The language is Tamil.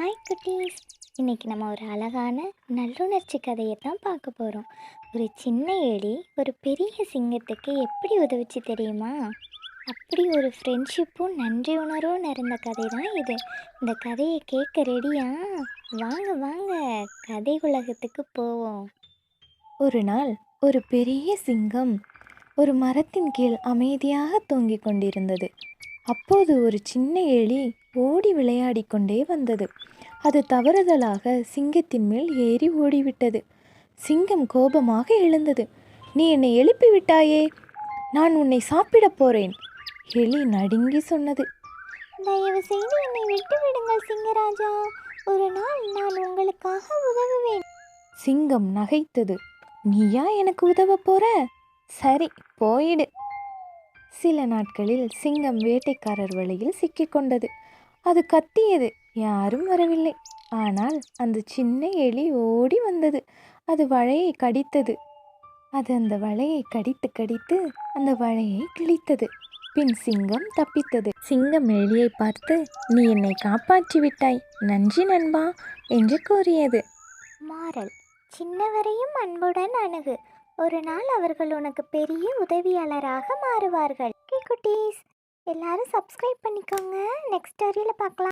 ஹாய் குட்டீஸ் இன்னைக்கு நம்ம ஒரு அழகான நல்லுணர்ச்சி கதையை தான் பார்க்க போகிறோம் ஒரு சின்ன எலி ஒரு பெரிய சிங்கத்துக்கு எப்படி உதவிச்சு தெரியுமா? அப்படி ஒரு ஃப்ரெண்ட்ஷிப்பும் நன்றி உணர்வும் நிறைந்த கதை தான் இது. இந்த கதையை கேட்க ரெடியா வாங்க வாங்க. கதை உலகத்துக்கு போவோம். ஒரு நாள் ஒரு பெரிய சிங்கம் ஒரு மரத்தின் கீழ் அமைதியாக தூங்கிக் கொண்டிருந்தது. அப்போது ஒரு சின்ன எலி ஓடி விளையாடிக் கொண்டே வந்தது. அது தவறுதலாக சிங்கத்தின் மேல் ஏறி ஓடிவிட்டது. சிங்கம் கோபமாக எழுந்தது. நீ என்னை எழுப்பி விட்டாயே? நான் உன்னை சாப்பிடப் போறேன். எலி நடுங்கி சொன்னது. தயவு செய்து என்னை விட்டு விடுங்கள் சிங்கராஜா. ஒரு நாள் நான் உங்களுக்காக உதவுவேன். சிங்கம் நகைத்தது. நீயா எனக்கு உதவ போற? சரி போயிடு. சில நாட்களில் சிங்கம் வேட்டைக்காரர் வழியில் சிக்கிக்கொண்டது அது கத்தியது. யாரும் வரவில்லை. ஆனால் அந்த சின்ன எலி ஓடி வந்தது. அது வலையை கடித்தது. அது அந்த வலையை கடித்து கடித்து அந்த வலையை கிழித்தது. பின் சிங்கம் தப்பித்தது. சிங்கம் எலியை பார்த்து நீ என்னை காப்பாற்றி விட்டாய். நன்றி நண்பா என்று கூறியது. மாறல். சின்னவரையும் அன்புடன் அணுகு. ஒரு நாள் அவர்கள் உனக்கு பெரிய உதவியாளராக மாறுவார்கள். குட்டீஸ். எல்லாரும் சப்ஸ்கிரைப் பண்ணிக்கோங்க. நெக்ஸ்ட் ஸ்டோரியில் பார்க்கலாம்.